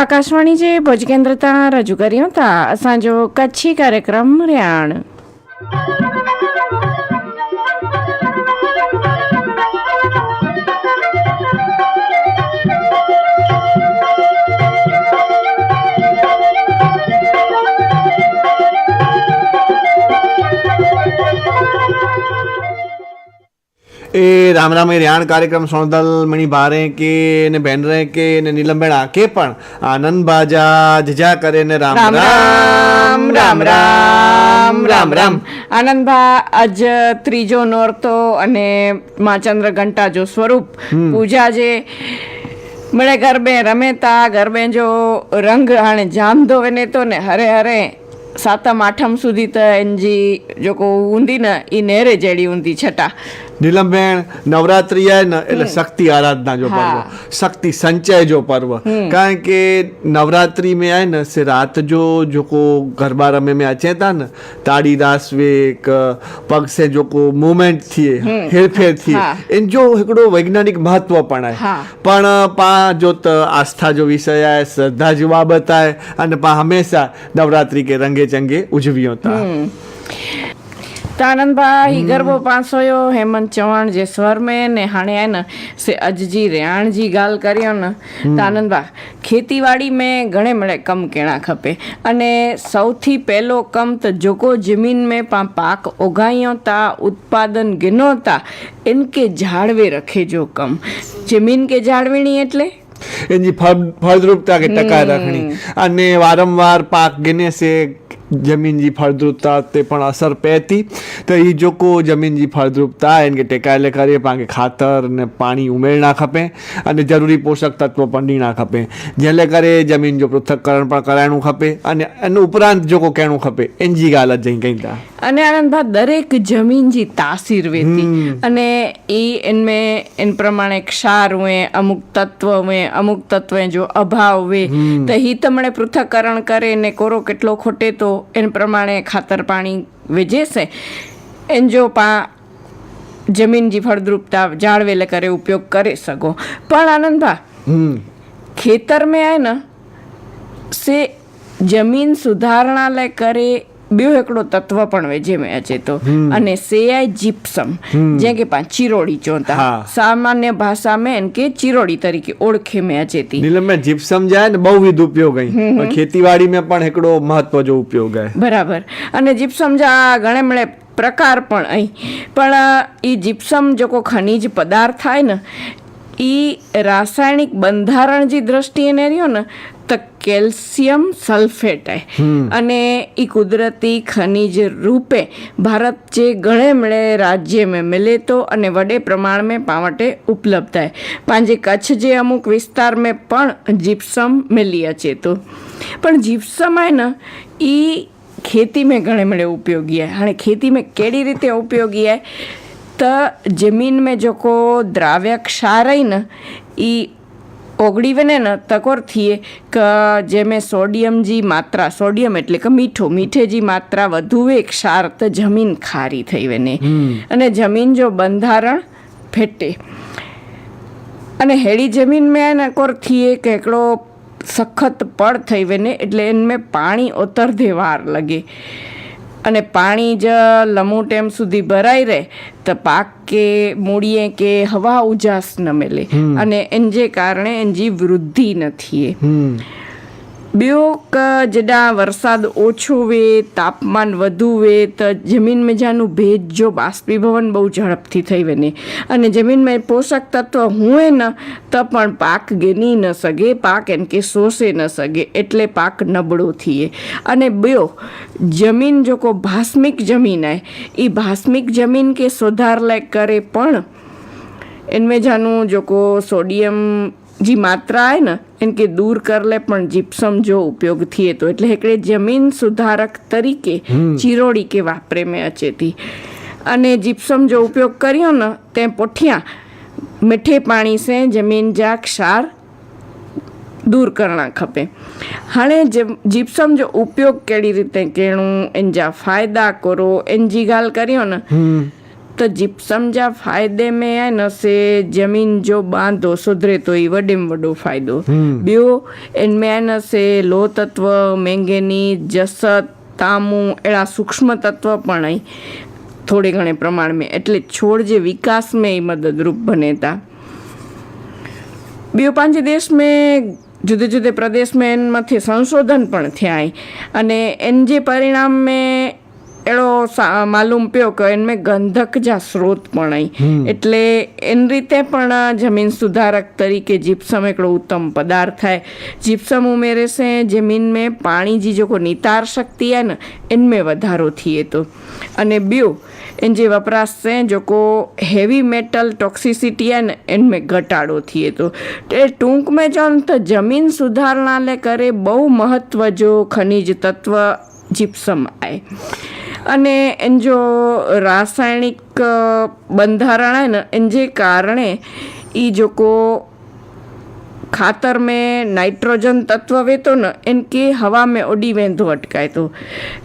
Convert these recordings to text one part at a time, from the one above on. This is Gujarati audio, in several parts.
આકાશવાણી જે ભુજ કેન્દ્ર રજૂ કર્યું હતા અસાંજો કચ્છી કાર્યક્રમ રિયાણ એ રામ રામે રિયાણ કાર્યક્રમ સોણદલ મણી ભારે કે ને બેન રે કે ને નીલમબેણા કે પણ આનંદ બાજા જજા કરે ને રામ રામ રામ રામ રામ રામ આનંદભા આજ ત્રીજો નોરતો અને માં ચંદ્ર ઘંટા જો સ્વરૂપ પૂજા જે મળે ગરબે રમેતા ગરબે જો રંગ હાણે જામ ધોવે ને તો ને હરે હરે સાતમ આઠમ સુધી તો એનજી જોકો ઊંધી ને એ નેરે જેડી ઊંધી છટા. નીલમબેન નવરાત્રી आहे ને એટલે શક્તિ આરાધના જો હા. પર્વ શક્તિ संचय जो पर्व કારણ કે નવરાત્રી में आहे न से रात जो जेको गरबा रमे में अचे था न ताड़ी रास वे हिक पग से जेको मूवमेंट थिए हेरफेर थिए हा. इन जो हिकिड़ो वैज्ञानिक महत्व पण आहे हा. પણ પા જો त आस्था जो विषय आहे श्रद्धा जी बाबत आहे अने पा हमेशा नवरात्रि के रंगे चंगे उजवियूं था તો આનંદભાई ગરબો પાસોયો હેમંત ચૌહાણ જે સ્વર મેં ને હાણે હે ને સે અજજી રેહાણજી ગાલ કર્યો ને તો આનંદભા ખેતીવાડી મેં ઘણે મળે કમ કેણા ખપે. અને સૌથી પહેલો કમ તો જોકો જમીન મેં પા પાક ઓગાયો તા ઉત્પાદન ગિનો તા ઇનકે જાળવે રખે જો કમ. જમીન કે જાળવણી એટલે? એની ફળદ્રુપતા કે ટકા રાખણી. અને વારંવાર પાક ગીને છે સે જમીન જી ફળદ્રુપતા તે પણ અસર પહેતી તો એ જોકો જમીન જી ફળદ્રુપતા એને કે ટેકાયેલે કરીએ પાંકે ખાતર ને પાણી ઉમેરણા ખપે અને જરૂરી પોષક તત્વો પણ ડીણા ખપે જેલે કરે જમીન જો પૃથ્થકરણ પણ કરાયણું ખપે અને એનું ઉપરાંત જોકો કહેણું ખપે એની જી ॻाल्हि જ જઈ કઈ તા અને આનંદભા દરેક જમીન जी तासीर वेती અને એ इनमें इन प्रमाणे क्षार हुए અમુક તત્વ हुए અમુક તત્વ જો અભાવ हुए તો ही તમણે પૃથ્થકરણ કરે ને કોરો કેટલો ખોટે તો એને પ્રમાણે ખાતર પાણી વેચેશે એનજો પા જમીનજી ફળદ્રુપતા જાળવેલે કરે ઉપયોગ કરી શકો. પણ આનંદભા ખેતર મેં આય ને સે જમીન સુધારણા લે કરે ॿियो हिकिड़ो तत्व पण वेझे में अचे थो अने से आहे जिप्सम जंहिंखे पाण चिरोड़ी चवनि था हा। सामान्य भाषा में इनके चिरोड़ी तरीके ओळखे में अचे थी નીલમ में जिप्सम જાય ને બહુવિધ ઉપયોગ અહીં પણ ખેતીવાડીમાં પણ हिकिड़ो महत्व जो उपयोग आहे બરાબર અને જીપ્સમ જા ઘણે મળે પ્રકાર પણ અહીં પણ એ જીપ્સમ જેકો ખનિજ પદાર્થ થાય ને એ રાસાયણિક બંધારણ જે દ્રષ્ટિએ ને રહ્યો ને ફક્ત કેલ્શિયમ સલ્ફેટ. અને એ કુદરતી ખનિજ રૂપે ભારત જે ઘણે મળે રાજ્ય મેં મિલે તો અને વડે પ્રમાણ મેં પાવટે ઉપલબ્ધ હે પાંજે કચ્છ જે અમુક વિસ્તાર મેં પણ જીપ્સમ મિલી અચે તો. પણ જીપ્સમ હે ને એ ખેતી મેં ઘણે મળે ઉપયોગી હે હાणे ખેતી મેં કેડી રીતે ઉપયોગી હે તો જમીન મેં જોકો દ્રાવ્ય ક્ષાર હે ને એ ઓગળી વેને તકોરથી જેમે સોડિયમ જી માત્રા સોડિયમ એટલે કે મીઠો. મીઠે જી માત્રા વધુ એક શાર્ત જમીન ખારી થઈ વને અને જમીન જો બંધારણ ફેટે. અને હેળી જમીન મેં કોરથી એક એકડો સખત પડ થઈ વને એટલે એને પાણી ઓતરધે વાર લગે. અને પાણી જ લમુ ટેમ સુધી ભરાઈ રહે તો પાક કે મૂડીએ કે હવા ઉજાસ ન મળે. અને એન જે કારણે એનજી વૃદ્ધિ નથી થઈએ બેઓક જડા વરસાદ ઓછો વે, તાપમાન વધુ વે, તો જમીન મેજાનું ભેજ જો બાષ્પીભવન બહુ ઝડપથી થઈ વને. અને જમીનમાં પોષક તત્વ હોય ન, તો પણ પાક ગેની ન સગે, પાક એમ કે શોષે ન સગે, એટલે પાક નબળો થઈએ અને બેઓ, જમીન જો કો ભાસ્મિક જમીન આય એ ભાસ્મિક જમીન કે સુધાર કરે પણ इनमें जानू जेको सोडियम जी मात्रा आहे न इनके दूर कर ले पण जिप्सम जो उपयोग थिए थो એટલે हिकिड़े जमीन सुधारक तरीके चिरोड़ी के वापरे में अचे थी અને जिप्सम जो उपयोग करियो न तंहिं पुठियां मिठे पाणी से ज़मीन जा क्षार दूर करणा खपे हाणे जिप- जिप्सम जो उपयोग कहिड़ी રીતે करणो इन जा फ़ाइदा करो इन जी ॻाल्हि करियो न તો જીપ્સમ જા ફાયદે મેં હે ન સે જમીન જો બાંધો સુધરે તો એ વડેમ વડો ફાયદો. બ્યો એનમેં ન સે લો તત્વ મેંગેની જસત તામુ એડા સૂક્ષ્મ તત્વ પણ થોડે ઘણે પ્રમાણમાં એટલે છોડ જે વિકાસમાં એ મદદરૂપ બને હતા બીઓ પાંચ દેશ મેં જુદે જુદે પ્રદેશમાં એમાંથી સંશોધન પણ થયા અને એન જે પરિણામે में अहिड़ो सा- मालूम पियो કે इनमें गंधक जा स्रोत પણ અહીં એટલે એન રીતે પણ જમીન સુધારક तरीके जिप्सम हिकिड़ो उत्तम पदार्थ आहे जिप्सम उमेरे से ज़मीन में पाणी जी जेको नितार शक्ति आहे न इनमें वधारो थिए थो अने ॿियो इन जे वपराश से जेको हेवी मेटल टॉक्सिसिटी आहे न इनमें घटाड़ो थिए थो ते टूंक में चवनि त ज़मीन सुधारणा लाइ करे બહુ મહત્વ જો ખનિજ તત્વ જીપ્સમ आहे અને જો રાસાયણિક બંધારણ ને એને જે કારણે એ લોકો ખાતર મેં નાઇટ્રોજન તત્વ વેતો ને એને કે હવા મેં ઓડી વેંધો અટકાય તો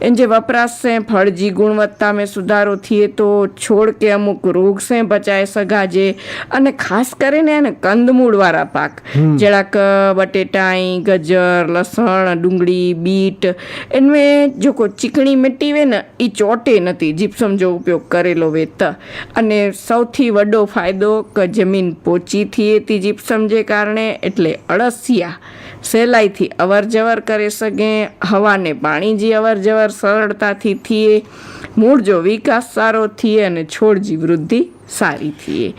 એને જે વપરાશ છે ફળજી ગુણવત્તા મેં સુધારો થઈએ તો છોડ કે અમુક રોગ સે બચાય સગાજે અને ખાસ કરીને એને કંદમૂળવાળા પાક. જેડાક બટેટાઈ ગજર લસણ ડુંગળી બીટ એને જો કોઈ ચીકણી મીટી વે ને એ ચોટે નથી. જીપ્સમ જો ઉપયોગ કરેલો વેત. અને સૌથી વડો ફાયદો કે જમીન પોચી થઈએ તે જીપ્સમ જે કારણે એટલે અળસિયા. સહેલાઈથી અવર જવર કરી શકે હવાને પાણીજી અવર જવર સરળતાથી થઈએ મૂળજો વિકાસ સારો થઈએ અને છોડજી વૃદ્ધિ સારી થઈએ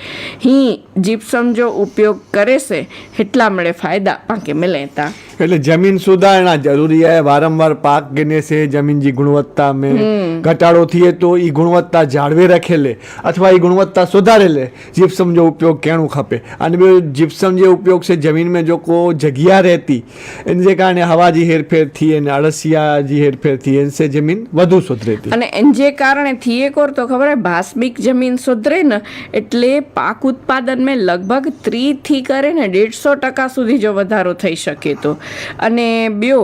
હી જીપ્સમ જો ઉપયોગ કરે છે એટલા મળે ફાયદા પાંકે મેલેતા. એટલે જમીન સુધારણા જરૂરી છે વારંવાર પાક ગને છે જમીન જમીનની ગુણવત્તા મેં ઘટાડો થઈએ તો એ ગુણવત્તા જાળવી રાખે લે અથવા એ ગુણવત્તા સુધારે લે જીપ્સમ જો ઉપયોગ કેણું ખપે. અને બે જીપ્સમ જે ઉપયોગ છે જમીન મેં જો કો જગ્યા રહેતી એને જે કારણે હવાજી હેરફેર થઈ અને અળસિયા અળસિયાજી હેરફેર થઈ એને સે જમીન વધુ સુધરે અને એને જે કારણે થઈએ કોર તો ખબર ભાસ્મિક જમીન સુધરે ને એટલે પાક ઉત્પાદન મેં લગભગ ત્રીથી કરે ને દેઢસો ટકા સુધી જો વધારો થઈ શકે તો. અને બ્યો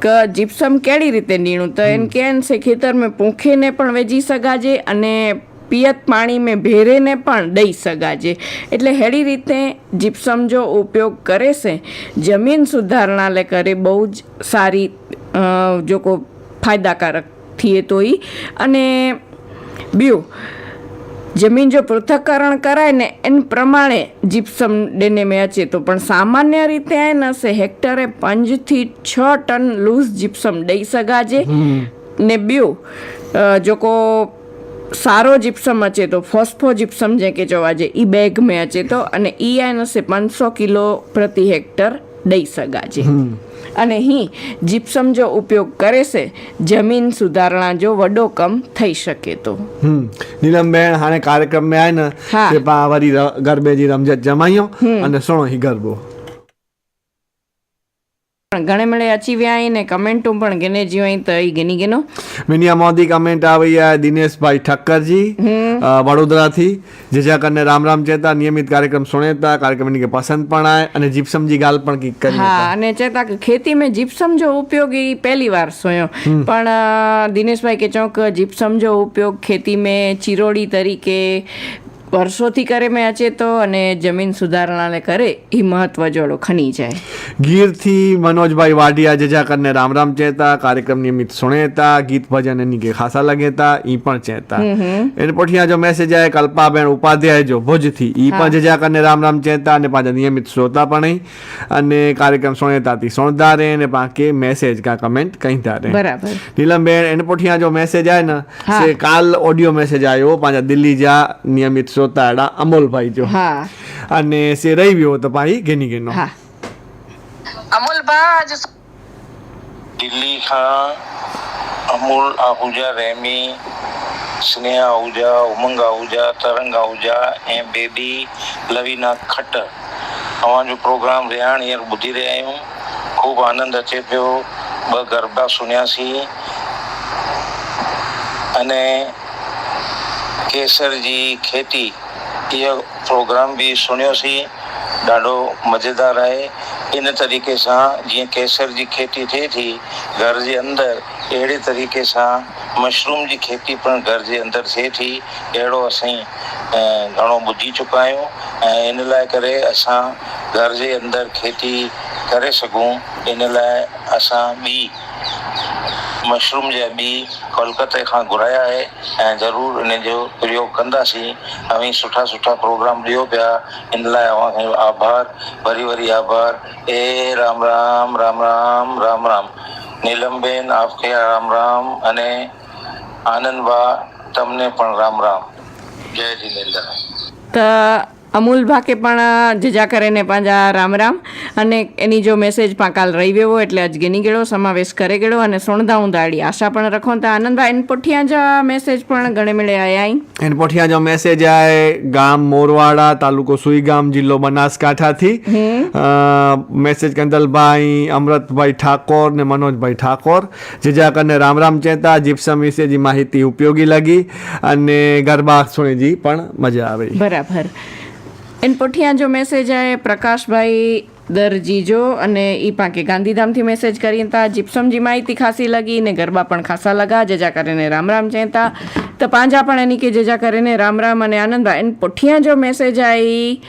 કે જીપ્સમ કેળી રીતે નીણું? તો એમ કે છે ખેતર મેં પૂંખીને પણ વેચી શકાજે અને પિયત પાણી મેં ભેરેને પણ દઈ શકાજે એટલે હેડી રીતે જીપ્સમ જો ઉપયોગ કરે છે જમીન સુધારણા લે કરે બહુ જ સારી જો કો ફાયદાકારક થઈએ તો એ અને બીયું જમીન જો પૃથ્થકરણ કરાય ને એન પ્રમાણે જીપ્સમ ડેનેમે અચે તો પણ સામાન્ય રીતે એને હશે હેક્ટરે પાંચથી છ ટન લૂઝ જીપ્સમ દઈ શકાજે ને બ્યુ જોકો સારો જીપ્સમ અચે તો ફોસ્ફો જીપ્સમ જે કે જોવા જે એ બેગ મેં અચે તો અને ઈ એને પાંચસો કિલો પ્રતિ હેક્ટર દઈ શકાજે અને અહીં જીપ્સમ જો ઉપયોગ કરે છે જમીન સુધારણા જો વડો કમ થઈ શકે તો. નીલમબેન હાણે કાર્યક્રમ મેં આય ને તે પાવરી ગરબેજી રમજત જમાયો અને સોણો હી ગરબો ಗಣಮಳೆ ಅಚಿವ್ಯಾ ಏನೆ ಕಮೆಂಟು ಪಣ ಗೆನೆ ಜಿಯೋ ಐತ ಈ ಗೆನಿ ಗೆನೋ મિનિયા મોદી કમેન્ટ આવી આ દિનેશભાઈ ઠક્કરજી અ, વડોદરાથી. જેજા કરને રામ રામ ચેતા નિયમિત કાર્યક્રમ સુણેતા કાર્યક્રમની કે પસંદ પણ આય અને જીપ્સમજી ગાલ પણ કિક કરી હા અને ચેતા કે ખેતી મેં જીપ્સમ જો ઉપયોગ ઈ પહેલી વાર સોયો. પણ અ, દિનેશભાઈ કે ચોક જીપ્સમ જો ઉપયોગ ખેતી મેં ચિરોડી તરીકે વર્ષોથી કરે મેં અચેતો અને જમીન સુધારણાને કરે એ મહત્વ જોડો ખની જાય ગીરથી મનોજભાઈ વાડિયા જજાકરને રામ રામ ચેતા કાર્યક્રમ નિયમિત સુણેતા ગીત ભજન એની કે ખાસા લગેતા ઈ પણ ચેતા એને પઠિયા જો મેસેજ આવે કલ્પાબેન ઉપાધ્યાય જો ભુજથી ઈ પણ જજાકરને રામ રામ ચેતા અને પાછા નિયમિત શ્રોતા પણ અને કાર્યક્રમ સુણેતાથી સુણતા રહે અને પાકે મેસેજ કા કમેન્ટ કહીતા રહે બરાબર. નીલમબેન એને પોઠિયા જો મેસેજ આવે ને કાલ ઓડિયો મેસેજ આવ્યો પાછા દિલ્હી જા નિયમિત જોતા હતા અમોલભાઈ જો. હા. અને સે રહી ગયો તો ભાઈ ઘેની ઘેનો. હા. અમોલભા આજ દિલ્હી ખાન અમૂલ આહુજા રેમી સ્નેહા આહુજા ઉમંગ આહુજા તરંગ આહુજા એ બેબી લવીના ખટ્ટર અમારો પ્રોગ્રામ રેહાણ યાર બુધી રહ્યા હું ખૂબ આનંદ અચે થયો બ ગરબા સુન્યા અને ڪيسر جي کيتي اهو پروگرام به سڻيوسين ڏاڍو مزيدار آهي. ان طريقي سان جيئن ڪيسر جي کيتي ٿئي ٿي گهر جي اندر اهڙي طريقي سان مشروم جي کيتي پڻ گهر جي اندر ٿئي ٿي اهڙو اسان گهڻو ٻڌي چڪا آهيون. ۽ ان لاءِ ڪري اسان گهر جي اندر کيتي ڪري سگهون. ان لاءِ اسان ٻي मशरूम जा ॿी कोलकाते खां घुराया आहे ऐं ज़रूरु इन जो प्रयोग कंदासीं अवी सुठा सुठा प्रोग्राम ॾियो पिया इन लाइ अव्हांखे आभार वरी वरी आभार ए राम राम राम राम राम राम નીલમબેન આપકે રામ રામ અને આનંદબા તમને પણ રામ રામ જય જીનેન્દ્ર તો અમૂલ ભાકે પણ જજા કરીને પાંજા રામ રામ. અને એની જો મેસેજ પણ કાલ રહી ગયો એટલે અજગેની ગેળો સમાવેશ કરે ગેળો અને સોણધા ઉંધાડી આશા પણ રખો તા આનંદભાઈ એને પોઠિયા જ મેસેજ પણ ઘણે મેળે આયા એને પોઠિયા જો મેસેજ આય ગામ મોરવાડા તાલુકો સુઈગામ જિલ્લો બનાસકાંઠાથી. મેસેજ કંદલભાઈ અમૃતભાઈ ઠાકોર ને મનોજભાઈ ઠાકોર. જેજા કરીને રામ રામ ચેતા. જીપ્સમ વિશે જે માહિતી ઉપયોગી લગી અને ગરબા સુણીજી પણ મજા આવી. બરાબર. એન પોઠિયા જો મેસેજ આય, પ્રકાશભાઈ દરજીજો અને એ પાંકે ગાંધીધામથી મેસેજ કરીને તા, જીપ્સમજી માહિતી ખાસી લગી ને ગરબા પણ ખાસા લગા જજા કરીને રામ રામ ચેતા તો. પાંજા પણ એની કે જજા કરીને રામ રામ અને આનંદભાઈ. એન પઠિયા જો મેસેજ આવી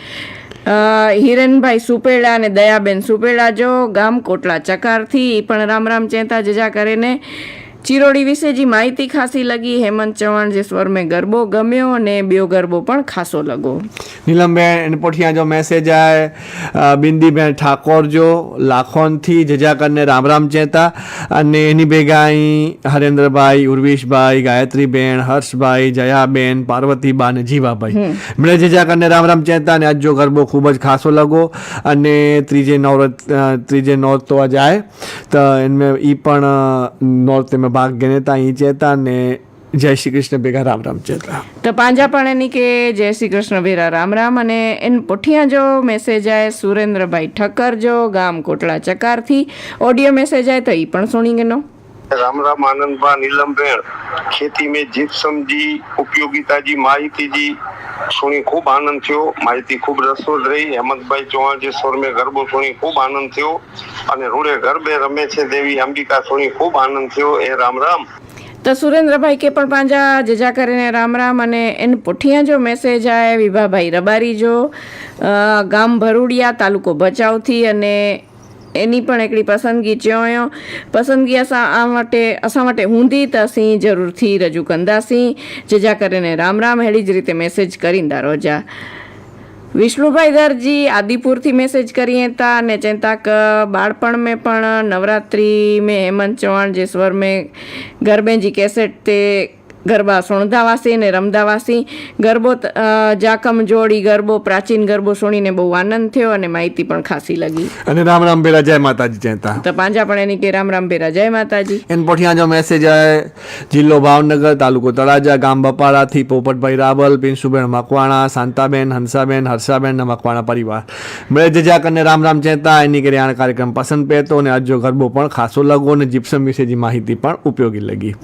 હિરેનભાઈ સુપેડા અને દયાબેન સુપેડા જો ગામ કોટલા ચકારથી એ પણ રામ રામ ચેતા જજા કરીને ચિરોડી વિશે જે માહિતી ખાસી લગી. હેમંત ચૌહાણ જે સ્વર મેં ગરબો ગમ્યો અને બ્યો ગરબો પણ ખાસો લગો. નીલમબેન પોઠિયા જો મેસેજ આય બિંદીબેન ઠાકોર જો લાખોનથી જજાકરને રામ રામ ચેતા અને એની ભેગા અહીં હરેન્દ્રભાઈ ઉર્વિશભાઈ ગાયત્રીબેન હર્ષભાઈ જયાબેન પાર્વતીબા અને જીવાભાઈ મેળે જજાકરને રામ રામ ચેતા અને આજ જો ગરબો ખૂબ જ ખાસો લગો અને ત્રીજે નવરત ત્રીજે નોર્થ તો આજે તો એમને એ પણ નોર્થ એમાં ભાગ્યને અહીં ચેતા ને જય શ્રી કૃષ્ણ ભેગા રામ રામ ચેતા. તો પાંજા પાણેની કે જય શ્રી કૃષ્ણ ભેરા રામ રામ અને એન પોઠિયા જો મેસેજ આય સુરેન્દ્રભાઈ ઠક્કર જો ગામ કોટલા ચકારથી. ઓડિયો મેસેજ આય તો એ પણ સુણી ગયો રામ રામ આનંદભા નીલમબેન ખેતી મેં જીત સમજી માહિતી જી સુણી ખૂબ આનંદ થયો. માહિતી ખૂબ રસોજ રહી. હેમંતભાઈ ચૌહાણજી સ્વર મેં ગરબો સુણી ખૂબ આનંદ થયો. અને રૂડે ગરબે રમે છે દેવી અંબિકા સુણી ખૂબ આનંદ થયો. એ રામ રામ. તો સુરેન્દ્રભાઈ કે પણ પાંજા જજા કરીને રામ રામ અને એન પુઠિયા જો મેસેજ આવે વિભાભાઈ રબારી જો ગામ ભરૂડિયા તાલુકો ભચાઉથી અને એની પણ એકડી પસંદગી ચયો પસંદગી અસાં આ માટે અસાં માટે ઊંધી તસી જરૂરથી રજૂ કંદાસી જજા કરીને રામ રામ હેડી જ રીતે મેસેજ કરીને રોજા વિષ્ણુભાઈ દરજી આદિપુરથી મેસેજ કરીએ હતા અને ચેતા ક બાળપણ મેં પણ નવરાત્રિ મેં હેમંત ચૌહાણ જે સ્વર મેં ગરબે જી કેસેટ તે ગરબા સુણધાવાસી અને રમધાવાસી. ગરબો જાકમ જોડી ગરબો પ્રાચીન ગરબો સુણીને બહુ આનંદ થયો અને માહિતી પણ ખાસી લગી. અને રામ રામ ભેરા જય માતાજી જયતા તો. પાંજા પણ એની કે રામ રામ ભેરા જય માતાજી. એન પોઠિયા જો મેસેજ આવે જિલ્લો ભાવનગર તાલુકો તળાજા ગામ બપાડાથી પોપટભાઈ રાવલ પિન્સુબેન મકવાણા શાંતાબેન હંસાબેન હર્ષાબેન મકવાણા પરિવાર. મળે જજા કરીને રામ રામ ચેતા એની કરી આ કાર્યક્રમ પસંદ પહેતો અને આજો ગરબો પણ ખાસો લગો અને જીપ્સમ વિશેની માહિતી પણ ઉપયોગી લગી.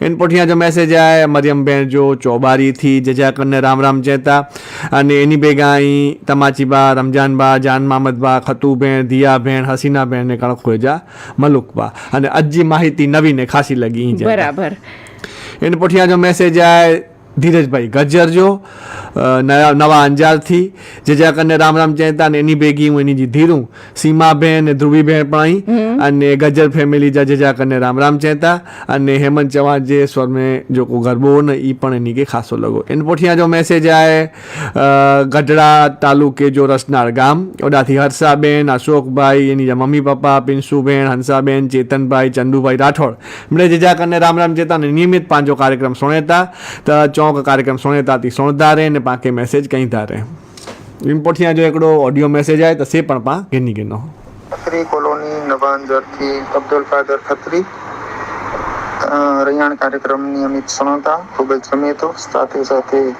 એન પોઠિયા જો મેસેજ આए મરિયમબેન જો ચોબારીથી જજા કરીને રામ રામ ચેતા અને એની ભેગા અહીં તમાચીબા રમજાનબા જાન મામદબા ખતુબેન દિયાબેન હસીનાબેન ને કણખોજા મલુકબા. અને અજી માહિતી નવીને ખાસી લગી. બરાબર. એને પોઠિયા જો મેસેજ આए ધીરજભાઈ ગજરજો નવા અંજારથી જે જ્યાં કરીને રામ રામ ચહેતા ને એની ભેગી હું એની ધીરું સીમાબેન ને ધ્રુવીબેન પણ અહીં અને ગજર ફેમિલી જા જ્યાં કરીને રામ રામ ચહેતા અને હેમંત ચૌહાણ જે સ્વર મેં જો કો ગરબો ને એ પણ એની કે ખાસો લગો. એન પોઠિયા જો મેસેજ આए ગઢડા તાલુકે જો રસનાળ ગામ ઓડાથી હર્ષાબેન અશોકભાઈ એની મમ્મી પપ્પા પિન્સુબેન હંસાબેન ચેતનભાઈ ચંદુભાઈ રાઠોડ. એમણે જે જ્યાં કરીને રામ રામ ચેતા ને નિયમિત પાંચો કાર્યક્રમ સુણેતા તો ચોક કાર્યક્રમ સુણેતાથી સુણતા રહે ને પાકે મેસેજ કहीं તારે ઇમ્પોર્ટિયા જો એકડો ઓડિયો મેસેજ આવે તો સે પણ પા ઘેની ઘેનો ખત્રી કોલોની નવાંજરથી અબ્દુલ કાદર ખત્રી. અ, રૈયાણ કાર્યક્રમ નિયમિત સુણતા ખૂબ જ ગમે તો. સાથે સાથે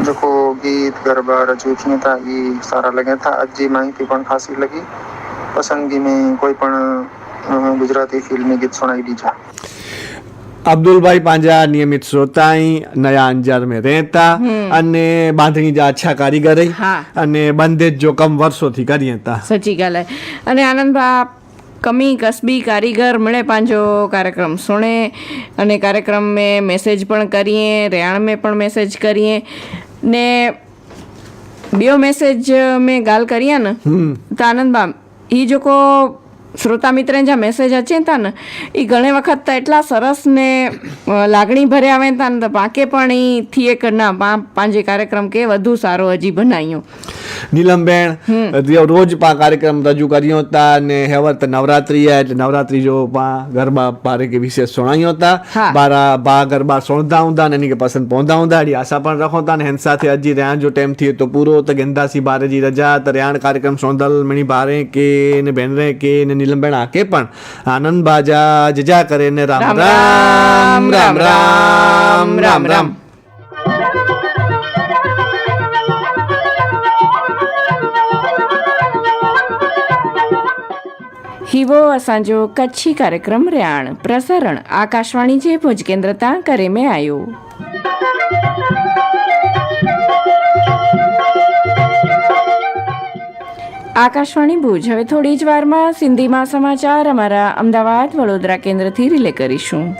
જેકો ગીત ગરબા રજૂ થયા હતા એ સારા લગ્યા હતા. અજી માહિતી પણ ખાસી લગી. પસંદગી મેં કોઈ પણ ગુજરાતી ફિલ્મી ગીત સુણાઈ દીજા अब्दुल भाई पंहिंजा नियमित श्रोता आहीं नया अंजार में रहता અને બાંધણી जा अच्छा कारीगर आहीं હા. અને બંધેજ જો કમ વર્ષોથી કરીએ તા સચી ॻाल्हि आहे અને આનંદભા કમી કસબી કારીગર મળે પાંજો કાર્યક્રમ સુણે અને કાર્યક્રમ में મેસેજ પણ કરીએ રેણ में પણ મેસેજ કરીએ ને ॿियो मैसेज में ॻाल्हि करी आहे न त आनंदबा ही जेको શ્રોતા મિત્રને જે મેસેજ હચે તા ને એ ઘણી વખત તો એટલા સરસ ને લાગણી ભર્યા આવે તા ને તો પાંકે પણ એ થિયેટરના પાંજે કાર્યક્રમ કે વધુ સારો હજી બનાવ્યો. નીલમબેન રોજ પા કાર્યક્રમ રજૂ કર્યો હતા ને હેવર નવરાત્રી એટલે નવરાત્રી જો પા ગરબા પારે કે વિશેષ સુણાયો હતા બારા બા ગરબા સુણતા હુંદા ને એની કે પસંદ પહોંચતા હુંદા એડી આશા પણ રખો હતા ને હેન સાથે અજી રહ્યા જો ટાઈમ થયો તો પૂરો તો ગેંદાસી બારે જી રજા તો રહ્યા કાર્યક્રમ સોંદલ મણી બારે કે ને બેન રે કે ને નીલમબેન આકે પણ આનંદ બાજા જજા કરે ને રામ રામ રામ રામ રામ રામ हीवो असांजो कच्छी कार्यक्रम रियाण प्रसारण आकाशवाणी जे भुज केंद्र तां करे में आयो આકાશવાણી ભુજ. હવે થોડી જ વારમાં સિંધીમાં સમાચાર અમારા અમદાવાદ વડોદરા કેન્દ્રથી રિલે કરીશું.